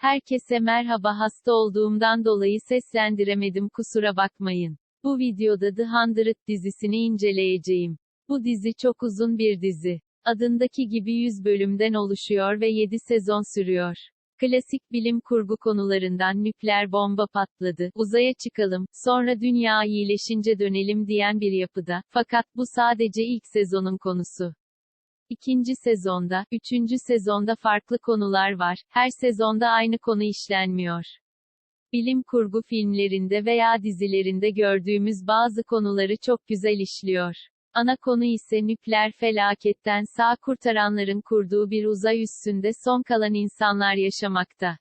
Herkese merhaba hasta olduğumdan dolayı seslendiremedim kusura bakmayın. Bu videoda The 100 dizisini inceleyeceğim. Bu dizi çok uzun bir dizi. Adındaki gibi 100 bölümden oluşuyor ve 7 sezon sürüyor. Klasik bilim kurgu konularından nükleer bomba patladı, uzaya çıkalım, sonra dünya iyileşince dönelim diyen bir yapıda, fakat bu sadece ilk sezonun konusu. İkinci sezonda, üçüncü sezonda farklı konular var, her sezonda aynı konu işlenmiyor. Bilim kurgu filmlerinde veya dizilerinde gördüğümüz bazı konuları çok güzel işliyor. Ana konu ise nükleer felaketten sağ kurtaranların kurduğu bir uzay üssünde son kalan insanlar yaşamakta.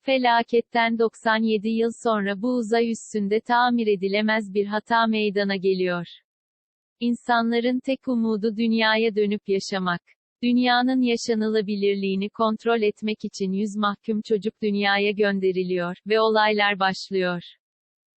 Felaketten 97 yıl sonra bu uzay üssünde tamir edilemez bir hata meydana geliyor. İnsanların tek umudu dünyaya dönüp yaşamak. Dünyanın yaşanılabilirliğini kontrol etmek için yüz mahkum çocuk dünyaya gönderiliyor ve olaylar başlıyor.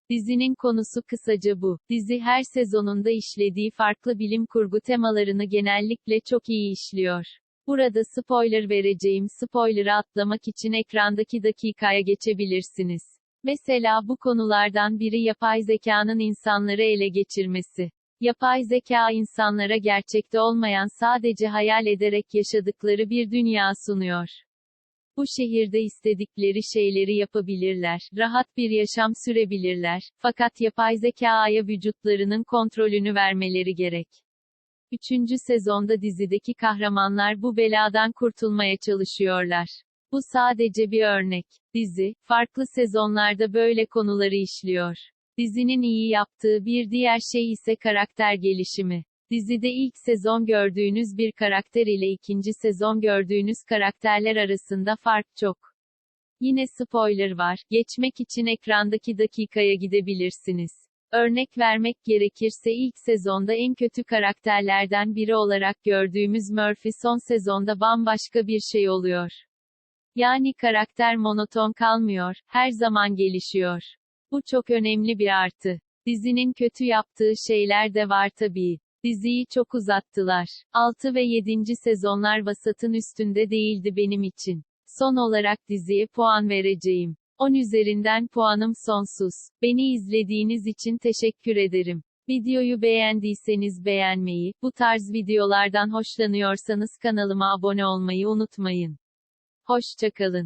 Dizinin konusu kısaca bu. Dizi her sezonunda işlediği farklı bilim kurgu temalarını genellikle çok iyi işliyor. Burada spoiler vereceğim spoiler'ı atlamak için ekrandaki dakikaya geçebilirsiniz. Mesela bu konulardan biri yapay zekanın insanları ele geçirmesi. Yapay zeka insanlara gerçekte olmayan sadece hayal ederek yaşadıkları bir dünya sunuyor. Bu şehirde istedikleri şeyleri yapabilirler, rahat bir yaşam sürebilirler, fakat yapay zekaya vücutlarının kontrolünü vermeleri gerek. Üçüncü sezonda dizideki kahramanlar bu beladan kurtulmaya çalışıyorlar. Bu sadece bir örnek. Dizi, farklı sezonlarda böyle konuları işliyor. Dizinin iyi yaptığı bir diğer şey ise karakter gelişimi. Dizide ilk sezon gördüğünüz bir karakter ile ikinci sezon gördüğünüz karakterler arasında fark çok. Yine spoiler var, geçmek için ekrandaki dakikaya gidebilirsiniz. Örnek vermek gerekirse ilk sezonda en kötü karakterlerden biri olarak gördüğümüz Murphy son sezonda bambaşka bir şey oluyor. Yani karakter monoton kalmıyor, her zaman gelişiyor. Bu çok önemli bir artı. Dizinin kötü yaptığı şeyler de var tabii. Diziyi çok uzattılar. 6 ve 7. sezonlar vasatın üstünde değildi benim için. Son olarak diziye puan vereceğim. 10 üzerinden puanım sonsuz. Beni izlediğiniz için teşekkür ederim. Videoyu beğendiyseniz beğenmeyi, bu tarz videolardan hoşlanıyorsanız kanalıma abone olmayı unutmayın. Hoşçakalın.